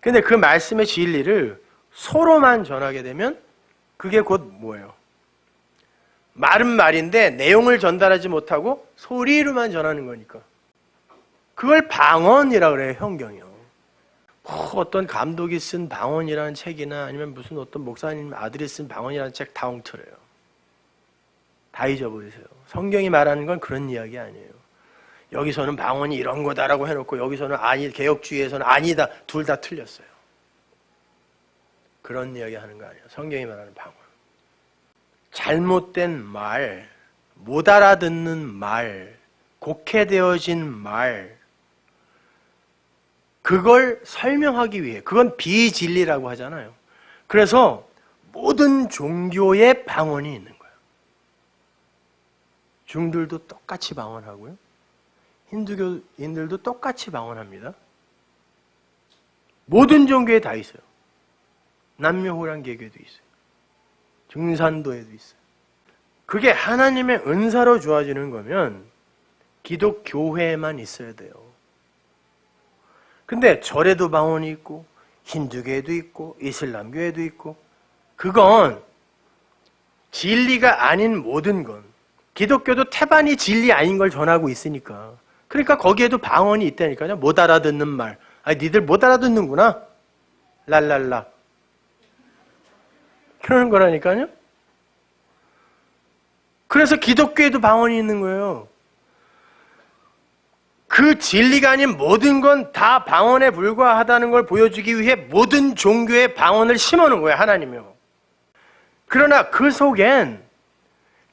근데 그 말씀의 진리를 소로만 전하게 되면 그게 곧 뭐예요? 말은 말인데 내용을 전달하지 못하고 소리로만 전하는 거니까. 그걸 방언이라 그래요, 현경이요. 뭐 어떤 감독이 쓴 방언이라는 책이나 아니면 무슨 어떤 목사님 아들이 쓴 방언이라는 책 다 엉터려요. 다 잊어버리세요. 성경이 말하는 건 그런 이야기 아니에요. 여기서는 방언이 이런 거다라고 해놓고 여기서는 아니 개혁주의에서는 아니다 둘 다 틀렸어요. 그런 이야기 하는 거 아니에요. 성경이 말하는 방언. 잘못된 말, 못 알아듣는 말, 곡해되어진 말, 그걸 설명하기 위해, 그건 비진리라고 하잖아요. 그래서 모든 종교의 방언이 있는 거예요. 중들도 똑같이 방언하고요. 힌두교인들도 똑같이 방언합니다. 모든 종교에 다 있어요. 남묘호랑 개교에도 있어요. 증산도에도 있어요. 그게 하나님의 은사로 주어지는 거면 기독교회에만 있어야 돼요. 근데 절에도 방언이 있고 힌두교에도 있고 이슬람교에도 있고 그건 진리가 아닌 모든 건 기독교도 태반이 진리 아닌 걸 전하고 있으니까 그러니까 거기에도 방언이 있다니까요. 못 알아듣는 말. 아, 니들 못 알아듣는구나. 랄랄라. 그러는 거라니까요. 그래서 기독교에도 방언이 있는 거예요. 그 진리가 아닌 모든 건 다 방언에 불과하다는 걸 보여주기 위해 모든 종교의 방언을 심어놓은 거예요, 하나님이요. 그러나 그 속엔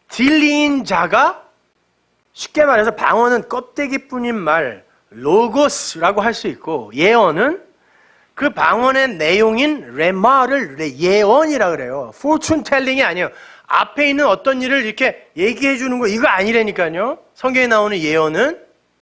진리인 자가 쉽게 말해서 방언은 껍데기뿐인 말, 로고스라고 할 수 있고 예언은 그 방언의 내용인 레마를 예언이라 그래요. fortune telling이 아니에요. 앞에 있는 어떤 일을 이렇게 얘기해 주는 거 이거 아니라니까요. 성경에 나오는 예언은